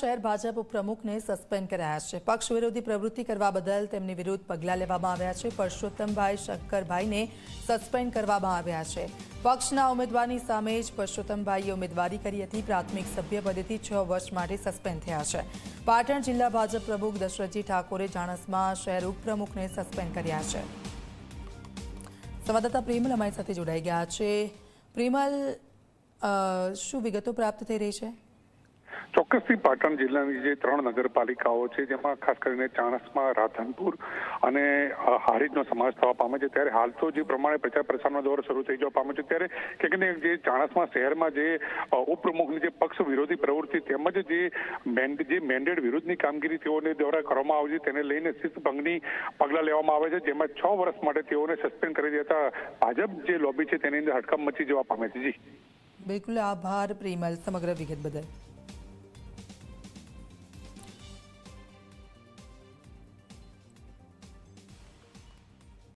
શહેર ભાજપ ઉપપ્રમુખને સસ્પેન્ડ કરાયા છે. પક્ષ વિરોધી પ્રવૃત્તિ કરવા બદલ તેમની વિરુદ્ધ પગલાં લેવામાં આવ્યા છે. પરસોત્તમભાઈ શંકરભાઈને સસ્પેન્ડ કરવામાં આવ્યા છે. પક્ષના ઉમેદવારની સામે જ પરસોત્તમભાઈએ ઉમેદવારી કરી હતી. પ્રાથમિક સભ્ય પદેથી છ વર્ષ માટે સસ્પેન્ડ થયા છે. પાટણ જિલ્લા ભાજપ પ્રમુખ દશરથજી ઠાકોરે જાણસમાં શહેર ઉપપ્રમુખને સસ્પેન્ડ કર્યા છે. સંવાદદાતા પ્રેમલ અમારી સાથે જોડાઈ ગયા છે. પ્રેમલ શું વિગતો પ્રાપ્ત થઈ રહી છે? ચોક્કસથી પાટણ જિલ્લાની જે ત્રણ નગરપાલિકાઓ છે, જેમાં ખાસ કરીને ચાણસમાં, રાધનપુર અને હારીજનો સમાવેશ થવા પામે છે. ત્યારે હાલ તો જે પ્રમાણે પ્રચાર પ્રસારનો દોર શરૂ થઈ જવા પામે છે. ત્યારે ક્યાંક જે ચાણસમાં શહેરમાં જે ઉપપ્રમુખની જે પક્ષ વિરોધી પ્રવૃત્તિ તેમજ જે મેન્ડ જે મેન્ડેટ વિરુદ્ધની કામગીરી તેઓને દ્વારા કરવામાં આવે છે, તેને લઈને શિસ્તભંગની પગલાં લેવામાં આવે છે. જેમાં છ વર્ષ માટે તેઓને સસ્પેન્ડ કરી દેતા ભાજપ જે લોબી છે, તેની અંદર હડકંપ મચી જવા પામે છે. જી. બિલકુલ આભાર પ્રેમલ, સમગ્ર વિગત બદલ.